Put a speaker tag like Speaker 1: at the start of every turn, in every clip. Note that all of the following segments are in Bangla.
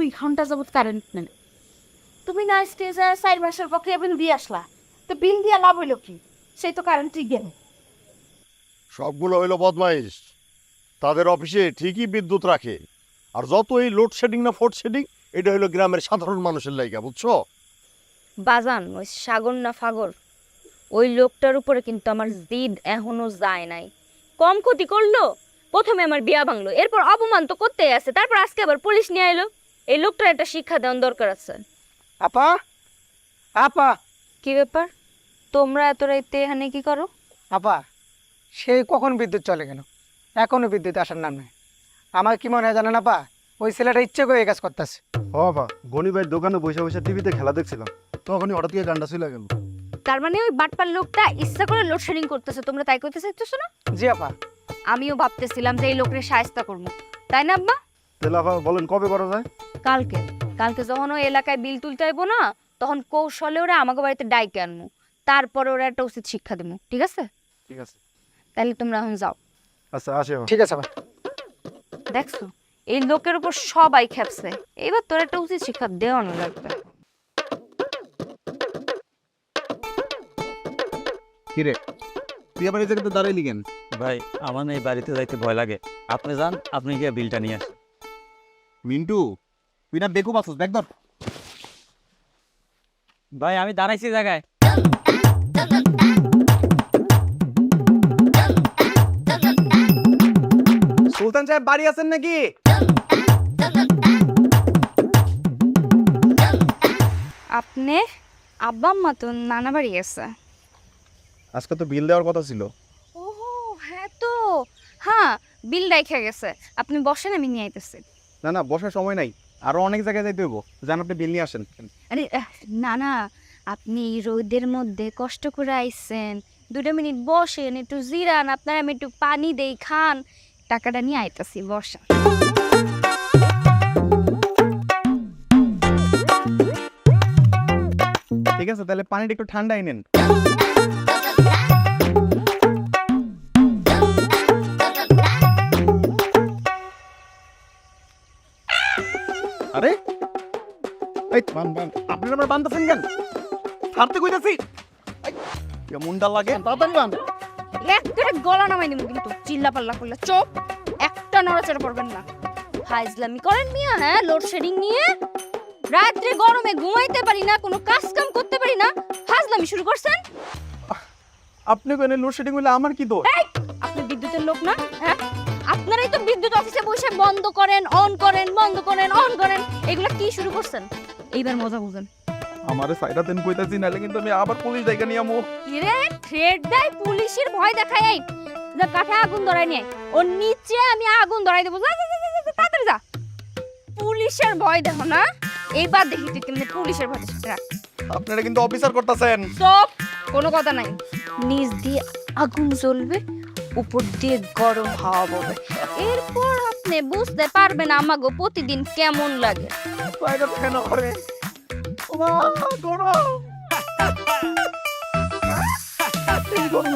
Speaker 1: দুই ঘণ্টা যাবত কারেন্ট নেই। তুমি না স্টেজে চার মাসের প্রক্রিয়া বিল দিয়ে আসলা তো বিল দিয়া লাভ হইল কি? সেই তো কারেন্টই গেল।
Speaker 2: সবগুলো হইল বদমাইশ। তাদের অফিসে ঠিকই বিদ্যুৎ রাখে। আর যত এই লোডশেডিং না শেডিং এটা হইল গ্রামের সাধারণ মানুষের লাইগা বুঝছ?
Speaker 3: বাজান ওই সাগর না ফাগর ওই লোকটার উপরে কিন্তু আমার জিদ এখনও যায় নাই। কম ক্ষতি করল প্রথমে আমার বিয়া ভাঙলো এরপর অপমান তো করতেই আছে তারপর আজকে আবার পুলিশ নিয়ে এলো এই লোকটার একটা শিক্ষা দেওয়ার দরকার আছে।
Speaker 4: আপা? আপা?
Speaker 3: কি ব্যাপার? তোমরা এত রাইতে এখানে কি করো?
Speaker 4: আপা সেই কখন বিদ্যুৎ চলে গেল এখনও বিদ্যুৎ আসার নাম নেই। আমার কি মনে হয় জানেন আপা? ওই ছেলেটা ইচ্ছে করে এই কাজ করতেছে।
Speaker 5: ও বাবা গনি ভাইয়ের দোকানে বসে বসে টিভিতে খেলা দেখছিলাম। তখনই হঠাৎ করে গানটা চলে গেল।
Speaker 3: তার মানে ওই বাটপার লোকটা ইচ্ছা করে লোডশেডিং করতেছে তোমরা তাই করতে চাইতেছো না?
Speaker 4: জি আপা।
Speaker 3: আমিও ভাবতেছিলাম যে এই লোকের সাহায্য করব। তাই না আব্বা?
Speaker 5: তাহলে আপা বলেন কবে করা যায়?
Speaker 3: কালকে। কালকে যখন ওই এলাকায় বিল তুলতে আইবো না তখন কৌশলে ওরা আমাকে বাড়িতে ডাইকে আনব। তারপরে ওরা একটা উচিত শিক্ষা দেবো। ঠিক আছে?
Speaker 5: ঠিক আছে।
Speaker 3: তাহলে তোমরা এখন যাও।
Speaker 5: আচ্ছা আসে
Speaker 4: ঠিক আছে আপা
Speaker 3: দেখছ? এই লোকের উপর সবাই খেপছে। এবার তোর একটা উচিত শিক্ষা দেওয়ানো লাগবে।
Speaker 6: কিরে তুই আবার এই জায়গাতে দাঁড়াইলি কেন?
Speaker 7: ভাই আমার না এই বাড়িতে যাইতে ভয় লাগে। আপনি যান আপনি গিয়ে বিলটা নিয়ে আসেন।
Speaker 6: মিন্টু তুই না বেকুব দেখ ধর।
Speaker 7: ভাই আমি দাঁড়াইছি জায়গায়।
Speaker 6: সুলতান সাহেব বাড়ি আছেন নাকি?
Speaker 3: আপনি আব্বা আম্মা তো নানা বাড়ি আছে।
Speaker 5: আজকে তো বিল দেওয়ার কথা ছিল।
Speaker 3: ও হ্যাঁ তো। হ্যাঁ বিল রাইখা গেছে। আপনি বসেন আমি নিয়ে আইতেছি।
Speaker 6: না না বসার সময় নাই। আরও অনেক জায়গায় যাইতে হইব। জান আপনি বিল নিয়ে আসেন
Speaker 3: আরে আহ, না না আপনি রোদের মধ্যে কষ্ট করে আইসেন দুটো মিনিট বসেন একটু জিরান। আপনার আমি একটু পানি দেই খান। টাকাটা নিয়ে আইতাছি বসেন।
Speaker 6: ঠিক আছে তাহলে পানিটা একটু ঠান্ডাই নেন। বান বান। আপনারা আমার বান্দাছেন কেন? ছাড়তে কইতাছি। এই, লাগে। তাড়াতাড়ি বান।
Speaker 3: একটা গলা নামাই দিব কিন্তু চিল্লা পাল্লা করলে। চোপ একটা নড়াচড়া করবেন না। ফাইজলামি করেন মিয়া হ্যাঁ লোডশেডিং নিয়ে। রাত্রে গরমে ঘুমাইতে পারি না কোনো কাজ কাম করতে পারি না। ফাজলামি শুরু করছেন।
Speaker 6: আপনি কেন লোডশেডিং আমার কি দোষ?
Speaker 3: আপনি বিদ্যুতের লোক না? আপনারাই তো বিদ্যুৎ অফিসে বসে বন্ধ করেন অন করেন বন্ধ করেন অন করেন। এগুলো কি শুরু করছেন? এইবার মজা বুঝেন।
Speaker 6: আমারে সাইডা দেন কইতাছি নাহলে কিন্তু আমি আবার পুলিশ জায়গা নিয়ে আমো।
Speaker 3: কিরে? থ্রেড দেয় পুলিশের ভয় দেখায় এই। যা কাঠে আগুন ধরাই নিয়ে ওর নিচে আমি আগুন ধরাই দেবো। যা, যা, যা, যা, যা, তাড়াতাড়ি যা। পুলিশের ভয় দেখো না? এইবার দেখি তুই কেমনি পুলিশের ভয়। রাখ
Speaker 6: আপনারা কিন্তু অফিসার করতেছেন।
Speaker 3: সব কোনো কথা নাই। নিচ দিয়ে আগুন জ্বলবে। উপর দিয়ে গরম হাওয়া ববে। এরপর আপনি বুঝতে পারবেন আমাগো প্রতিদিন কেমন লাগে।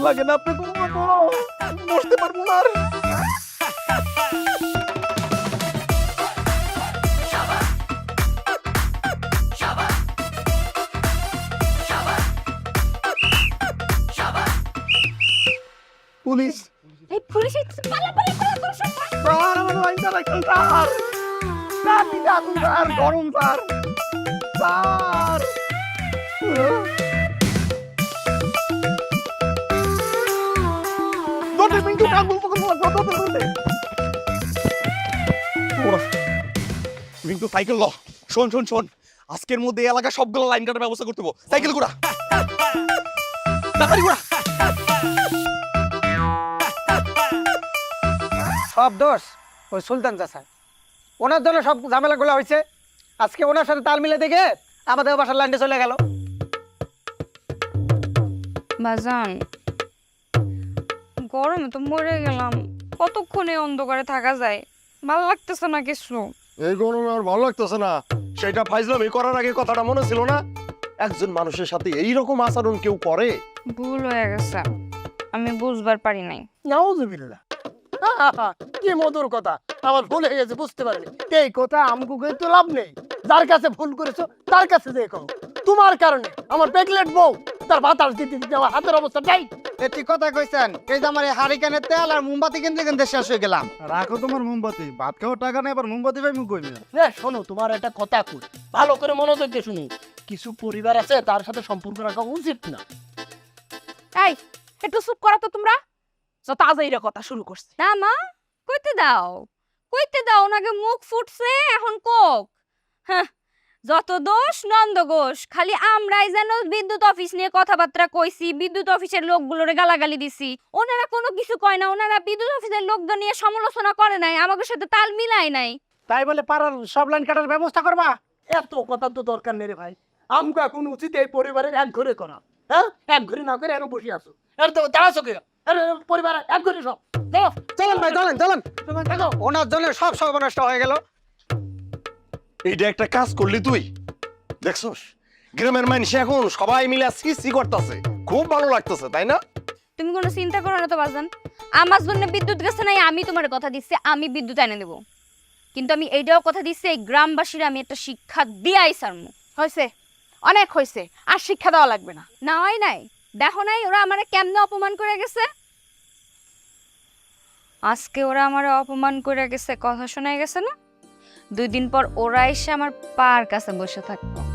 Speaker 6: লাগে না আপনি বসতে পারব না পুলিশ।
Speaker 3: এই পুলিশ পালা পালা পালা করে সব
Speaker 6: স্যার আমার লাইনটা রাখেন স্যার। স্যার দিতে আসুন স্যার গরম sir. Sir. Minute Mintu cycle ল। শোন শোন শোন। আজকের মধ্যে এই এলাকা সবগুলো লাইন কাটার ব্যবস্থা করতে হবে সাইকেল ঘোরা। তাড়াতাড়ি ঘোরা।
Speaker 4: সব দোষ ওই সুলতান চাষার ওনার জন্য সব ঝামেলাগুলো হয়েছে। আজকে ওনার সাথে তাল মিলে দেখে আমাদের বাসার লাইনটা চলে গেল।
Speaker 3: বাজান গরমে তো মরে গেলাম। কতক্ষণে অন্ধকারে থাকা যায়? ভালো লাগতেছে না কিছু?
Speaker 2: এই গরমে আর ভালো লাগতেছে না। সেটা ফাইজলামি করার আগে কথাটা মনে ছিল না? একজন মানুষের সাথে এই রকম আচরণ কেউ করে?
Speaker 3: ভুল হয়ে গেছে। আমি বুঝবার পারি নাই।
Speaker 4: নাউজুবিল্লাহ।
Speaker 8: কি মধুর কথা? আমার ভুল হয়ে গেছে বুঝতে পারিনি। এই কথা আমগু কই তো লাভ নেই। যার কাছে ভুল করেছ তার কাছে যে কও। তোমার কারণে আমার পেকলেট বউ তার বাতাস দিতে দিতে আমার হাতের অবস্থা টাইট
Speaker 9: এটি কথা কইছেন এই যে আমার হারিকেনের তেল আর মোমবাতি কিনতে কিনতে শেষ হয়ে গেলাম।
Speaker 5: রাখো তোমার মোমবাতি ভাত খাওয়ার টাকা নেই আবার মোমবাতি পাই মুখ কইমি
Speaker 8: রে শোনো তোমার একটা কথা কই। ভালো করে মনোযোগ দিয়ে শুনি। কিছু পরিবার আছে তার সাথে সম্পর্ক রাখা উচিত না।
Speaker 1: এই একটু চুপ করো তো তোমরা। যত আজাইরা কথা শুরু করছে।
Speaker 3: না মা কইতে দাও। কইতে দাও ওনাকে মুখ ফুটছে এখন কোক। হ্যাঁ যত দোষ নন্দ ঘোষ খালি আমরাই যেন বিদ্যুৎ অফিস নিয়ে কথাবার্তা কইছি বিদ্যুৎ অফিসের লোকগুলোরে গালাগালি দিছি। ওনারা কোনো কিছু কয় না ওনারা বিদ্যুৎ অফিসের লোকজন নিয়ে সমালোচনা করে নাই আমাদের সাথে তাল মিলাই নাই।
Speaker 8: তাই বলে পাড়ার সব লাইন কাটার ব্যবস্থা করবা? এত কথা তো দরকার নেই রে ভাই। আমগো এখন উচিত এই পরিবারের এক ঘরে করা। হ্যাঁ? এক ঘরে না করে এরও বসে আছো। এর তো তারা চোখে পরিবার এক ঘরে সব।
Speaker 4: চলেন ভাই চলেন। চলেন ওনার জন্য সব সর্বনষ্ট হয়ে গেল।
Speaker 2: এইটা একটা কাজ করলি তুই। দেখছস গ্রামের মানুষ এখন সবাই মিলে সি করতেছে। খুব ভালো লাগতেছে তাই না?
Speaker 3: তুমি কোনো চিন্তা করো না তো বাজান। আমার জন্য বিদ্যুৎ গেছে নাই আমি তোমার কথা দিচ্ছি আমি বিদ্যুৎ এনে দেবো। কিন্তু আমি এইটাও কথা দিচ্ছি এই গ্রামবাসীরা আমি একটা শিক্ষা দিয়াই সারমু
Speaker 1: হয়েছে। অনেক হয়েছে আর শিক্ষা দেওয়া লাগবে না।
Speaker 3: না হয় নাই। দেখো নাই, ওরা আমার কেমনে অপমান করে গেছে? আজকে ওরা আমার অপমান করে গেছে, কথা শোনা গেছে না? দুই দিন পর ওরা এসে আমার পার কাছে বসে থাকব।